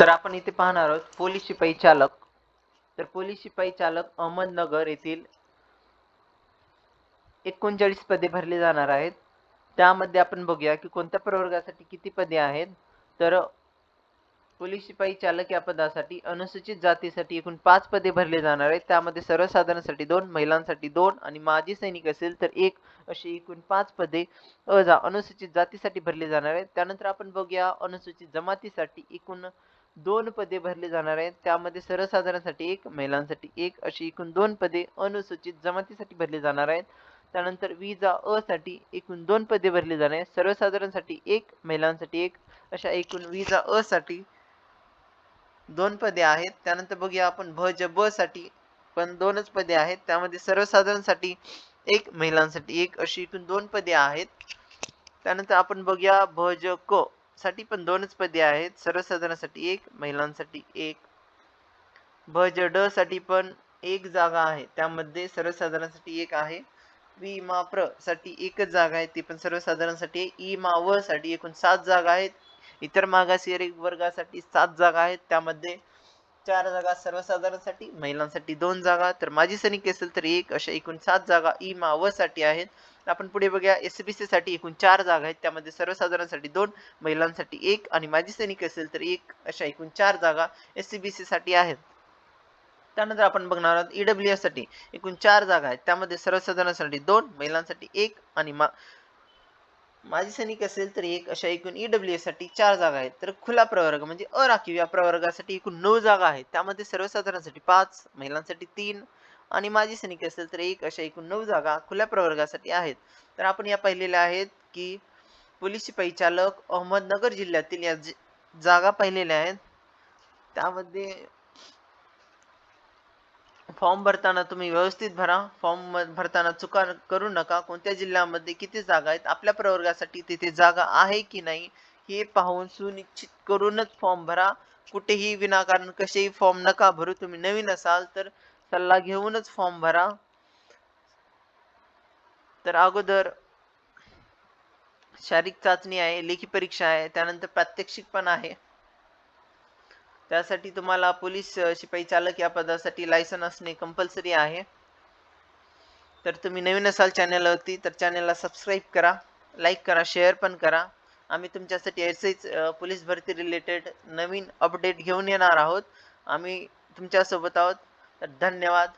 तर आपण इथे पाहणार आहोत पोलीस शिपाई चालक. तर पोलीस शिपाई चालक अहमदनगर येथील एकोणचाळीस पदे भरली जाणार आहेत. त्यामध्ये आपण बघूया की कोणत्या प्रवर्गासाठी किती पदे आहेत. तर पोलीस शिपाई चालक या पदासाठी अनुसूचित जातीसाठी एकूण पाच पदे भरले जाणार आहेत. त्यामध्ये सर्वसाधारणसाठी दोन महिलांसाठी दोन आणि माजी सैनिक असेल तर एक अशी एकूण पाच पदे अजा अनुसूचित जातीसाठी भरली जाणार आहेत. त्यानंतर आपण बघूया अनुसूचित जमातीसाठी एकूण दोन पदे भरली जाणार आहेत. त्यामध्ये सर्वसाधारणसाठी एक महिलांसाठी एक अशी एकूण दोन पदे अनुसूचित जमातीसाठी भरली जाणार आहेत. त्यानंतर विजा अ साठी एकूण दोन पदे भरली जाणार आहेत. सर्वसाधारणसाठी एक महिलांसाठी एक अशा एकूण विजा अ साठी दोन पदे आहेत. त्यानंतर बघूया आपण भज ब साठी पण दोनच पदे आहेत. त्यामध्ये सर्वसाधारणसाठी एक महिलांसाठी एक अशी एकूण दोन पदे आहेत. त्यानंतर आपण बघूया भज क. साठी पण दोनच पदे आहेत. सर्वसाधारणसाठी एक महिलांसाठी एक. भज ड साठी पण एक जागा आहे. त्यामध्ये सर्वसाधारणसाठी एक आहे. वी मा प्रसाठी एकच जागा आहे. ती पण सर्वसाधारणसाठी ई इ मा व साठी एकूण सात जागा आहेत. इतर मागासवर्गीय वर्गासाठी सात जागा आहेत. त्यामध्ये चार जागा सर्वसाधारणसाठी महिलांसाठी दोन जागा तर माजी सैनिक असेल तर एक अशा एकूण सात जागा ई मा व साठी आहेत. आपण पुढे बघूया एस बी सी साठी एकूण चार जागा आहेत त्यामध्ये सर्वसाधारणसाठी दोन महिलांसाठी एक आणि माजी सैनिक असेल तर एक अशा एकूण चार जागा एस बी सी साठी आहेत. त्यानंतर आपण बघणार आहोत ईडब्ल्यू साठी एकूण चार जागा आहेत त्यामध्ये सर्वसाधारणसाठी दोन महिलांसाठी एक आणि मा माजी सैनिक असेल तर एक अशा एकूण ईडब्ल्यू साठी चार जागा आहेत. तर खुला प्रवर्ग म्हणजे अराखीव या प्रवर्गासाठी एकूण नऊ जागा आहेत. त्यामध्ये सर्वसाधारणसाठी पाच महिलांसाठी तीन आणि माजी सैनिक असेल तर एक अशा एकूण नऊ जागा खुल्या प्रवर्गासाठी आहेत. तर आपण या पाहिलेल्या आहेत की पोलीस शिपाई चालक अहमदनगर जिल्ह्यातील या जागा पाहिलेल्या आहेत. त्यामध्ये फॉर्म भरताना तुम्ही व्यवस्थित भरा. फॉर्म भरताना चुका करू नका. कोणत्या जिल्ह्यामध्ये किती जागा आहेत आपल्या प्रवर्गासाठी तिथे जागा आहे की नाही हे पाहून सुनिश्चित करूनच फॉर्म भरा. कुठेही विनाकारण कसेही फॉर्म नका भरू. तुम्ही नवीन असाल तर सल्ला घेऊनच फॉर्म भरा. तर अगोदर शारीरिक चाचणी आहे लेखी परीक्षा आहे त्यानंतर प्रात्यक्षिक पण आहे. त्यासाठी तुम्हाला पोलीस शिपाई चालक या पदासाठी लायसन असणे कंपल्सरी आहे. तर तुम्ही नवीन असाल चॅनलवरती तर चॅनलला सबस्क्राईब करा लाईक करा शेअर पण करा. आम्ही तुमच्यासाठी असेच पोलीस भरती रिलेटेड नवीन अपडेट घेऊन येणार आहोत. आम्ही तुमच्यासोबत आहोत. तर धन्यवाद.